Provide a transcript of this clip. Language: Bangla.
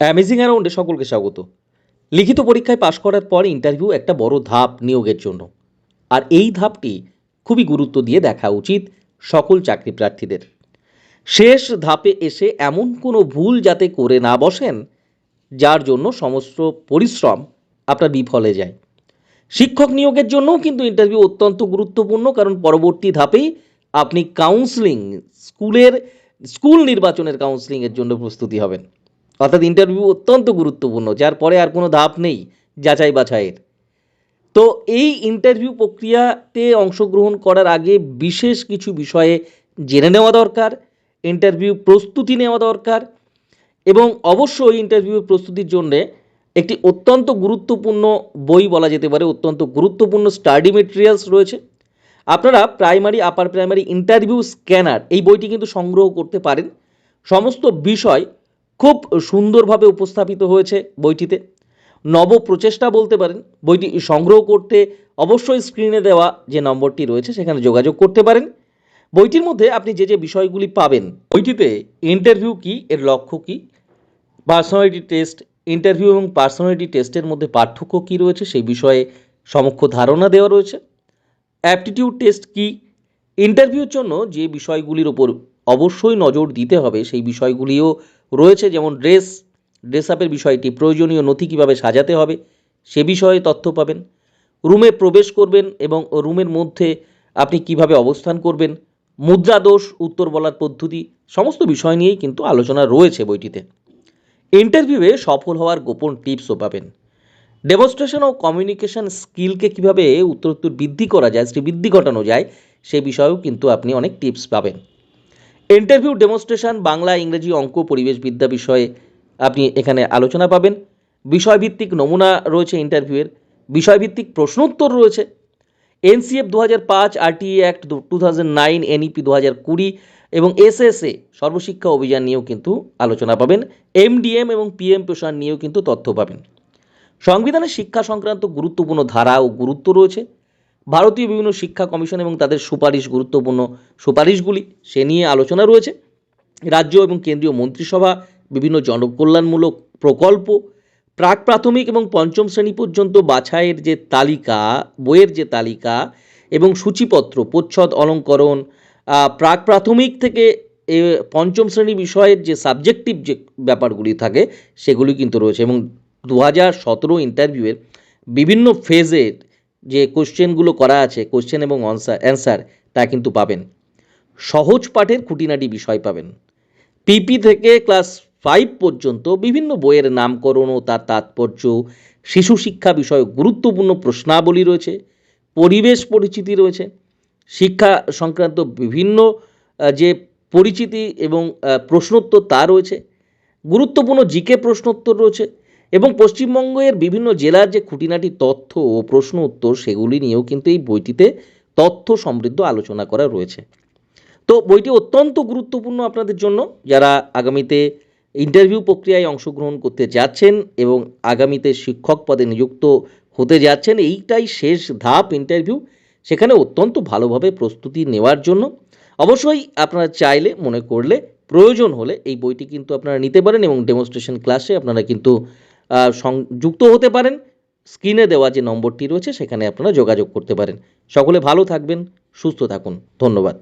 অ্যামেজিং অ্যারাউন্ডে সকলকে স্বাগত। লিখিত পরীক্ষায় পাশ করার পর ইন্টারভিউ একটা বড় ধাপ নিয়োগের জন্য। আর এই ধাপটি খুবই গুরুত্ব দিয়ে দেখা উচিত সকল চাকরি প্রার্থীদের। শেষ ধাপে এসে এমন কোনো ভুল যাতে করে না বসেন, যার জন্য সমস্ত পরিশ্রম আপনার বিফলে যায়। শিক্ষক নিয়োগের জন্যও কিন্তু ইন্টারভিউ অত্যন্ত গুরুত্বপূর্ণ, কারণ পরবর্তী ধাপেই আপনি কাউন্সিলিং স্কুলের, স্কুল নির্বাচনের কাউন্সিলিংয়ের জন্য প্রস্তুতি হবেন। অর্থাৎ ইন্টারভিউ অত্যন্ত গুরুত্বপূর্ণ, যার পরে আর কোনো ধাপ নেই যাচাই বাছাইয়ের। তো এই ইন্টারভিউ প্রক্রিয়াতে অংশগ্রহণ করার আগে বিশেষ কিছু বিষয়ে জেনে নেওয়া দরকার ইন্টারভিউ প্রস্তুতি নেওয়া দরকার এবং অবশ্যই ইন্টারভিউ প্রস্তুতির জন্যে একটি অত্যন্ত গুরুত্বপূর্ণ বই বলা যেতে পারে, অত্যন্ত গুরুত্বপূর্ণ স্টাডি মেটেরিয়ালস রয়েছে। আপনারা primary upper primary interview scanner এই বইটি কিন্তু সংগ্রহ করতে পারেন। সমস্ত বিষয় খুব সুন্দরভাবে উপস্থাপিত হয়েছে বইটিতে। নব প্রচেষ্টা বলতে পারেন, বইটি সংগ্রহ করতে অবশ্যই স্ক্রিনে দেওয়া যে নম্বরটি রয়েছে সেখানে যোগাযোগ করতে পারেন। বইটির মধ্যে আপনি যে যে বিষয়গুলি পাবেন, বইটিতে ইন্টারভিউ কি, এর লক্ষ্য কি পার্সোনালিটি টেস্ট ইন্টারভিউ এবং পার্সোনালিটি টেস্টের মধ্যে পার্থক্য কী রয়েছে সেই বিষয়ে সমক্ষ ধারণা দেওয়া রয়েছে। অ্যাপটিটিউড টেস্ট কি ইন্টারভিউর জন্য যে বিষয়গুলির ওপর অবশ্যই নজর দিতে হবে সেই বিষয়গুলিও রয়েছে, যেমন ড্রেস ড্রেস আপের বিষয়টি, প্রয়োজনীয় নথি কীভাবে সাজাতে হবে, সে বিষয়ে তথ্য পাবেন। রুমে প্রবেশ করবেন এবং রুমের মধ্যে আপনি কীভাবে অবস্থান করবেন মুদ্রা দোষ উত্তর বলার পদ্ধতি, সমস্ত বিষয় নিয়েই কিন্তু আলোচনা রয়েছে বইটিতে। ইন্টারভিউয়ে সফল হওয়ার গোপন টিপসও পাবেন। ডেমনস্ট্রেশন ও কমিউনিকেশন স্কিলকে কীভাবে উত্তরোত্তর বৃদ্ধি করা যায়, শ্রী বৃদ্ধি ঘটানো যায়, সে বিষয়েও কিন্তু আপনি অনেক টিপস পাবেন। ইন্টারভিউ ডেমনস্ট্রেশন বাংলা, ইংরেজি, অঙ্ক পরিবেশবিদ্যা বিষয়ে আপনি এখানে আলোচনা পাবেন। বিষয়ভিত্তিক নমুনা রয়েছে ইন্টারভিউয়ের বিষয়ভিত্তিক প্রশ্নোত্তর রয়েছে। এনসিএফ দু হাজার পাঁচ RTE act two thousand nine NEP দু হাজার কুড়ি এবং এসএসএ সর্বশিক্ষা অভিযান নিয়েও কিন্তু আলোচনা পাবেন। এমডিএম এবং পিএম পোষণ নিয়েও কিন্তু তথ্য পাবেন। সংবিধানের শিক্ষা সংক্রান্ত গুরুত্বপূর্ণ ধারা ও গুরুত্ব রয়েছে। ভারতীয় বিভিন্ন শিক্ষা কমিশন এবং তাদের সুপারিশ, গুরুত্বপূর্ণ সুপারিশগুলি সে নিয়ে আলোচনা রয়েছে। রাজ্য এবং কেন্দ্রীয় মন্ত্রিসভা, বিভিন্ন জনকল্যাণমূলক প্রকল্প, প্রাক প্রাথমিক এবং পঞ্চম শ্রেণি পর্যন্ত বাছাইয়ের যে তালিকা, বইয়ের যে তালিকা এবং সূচিপত্র, প্রচ্ছদ, অলঙ্করণ প্রাক প্রাথমিক থেকে এ, পঞ্চম শ্রেণি বিষয়ের যে সাবজেক্টিভ যে ব্যাপারগুলি থাকে, সেগুলি কিন্তু রয়েছে এবং দু হাজার সতেরো ইন্টারভিউয়ের বিভিন্ন ফেজের যে কোশ্চেনগুলো করা আছে কোশ্চেন এবং অনসার অ্যান্সার তা কিন্তু পাবেন। সহজ পাঠের খুঁটিনাটি বিষয় পাবেন। পিপি থেকে ক্লাস ফাইভ পর্যন্ত বিভিন্ন বইয়ের নামকরণ ও তার তাৎপর্য, শিশু শিক্ষা বিষয়ে গুরুত্বপূর্ণ প্রশ্নাবলী রয়েছে, পরিবেশ পরিচিতি রয়েছে, শিক্ষা সংক্রান্ত বিভিন্ন যে পরিচিতি এবং প্রশ্নোত্তর তা রয়েছে, গুরুত্বপূর্ণ জিকে প্রশ্নোত্তর রয়েছে এবং পশ্চিমবঙ্গের বিভিন্ন জেলার যে খুঁটিনাটি তথ্য ও প্রশ্ন উত্তর, সেগুলি নিয়েও কিন্তু এই বইটিতে তথ্য সমৃদ্ধ আলোচনা করা রয়েছে। তো বইটি অত্যন্ত গুরুত্বপূর্ণ আপনাদের জন্য। যারা আগামীতে ইন্টারভিউ প্রক্রিয়ায় অংশগ্রহণ করতে যাচ্ছেন এবং আগামীতে শিক্ষক পদে নিযুক্ত হতে যাচ্ছেন, এইটাই শেষ ধাপ ইন্টারভিউ সেখানে অত্যন্ত ভালোভাবে প্রস্তুতি নেওয়ার জন্য। অবশ্যই আপনারা চাইলে, মনে করলে প্রয়োজন হলে এই বইটি কিন্তু আপনারা নিতে পারেন এবং ডেমনস্ট্রেশন ক্লাসে আপনারা কিন্তু সংযুক্ত হতে পারেন। স্ক্রিনে দেওয়া যে নম্বরটি রয়েছে, সেখানে আপনারা যোগাযোগ করতে পারেন। সকলে ভালো থাকবেন, সুস্থ থাকুন। ধন্যবাদ।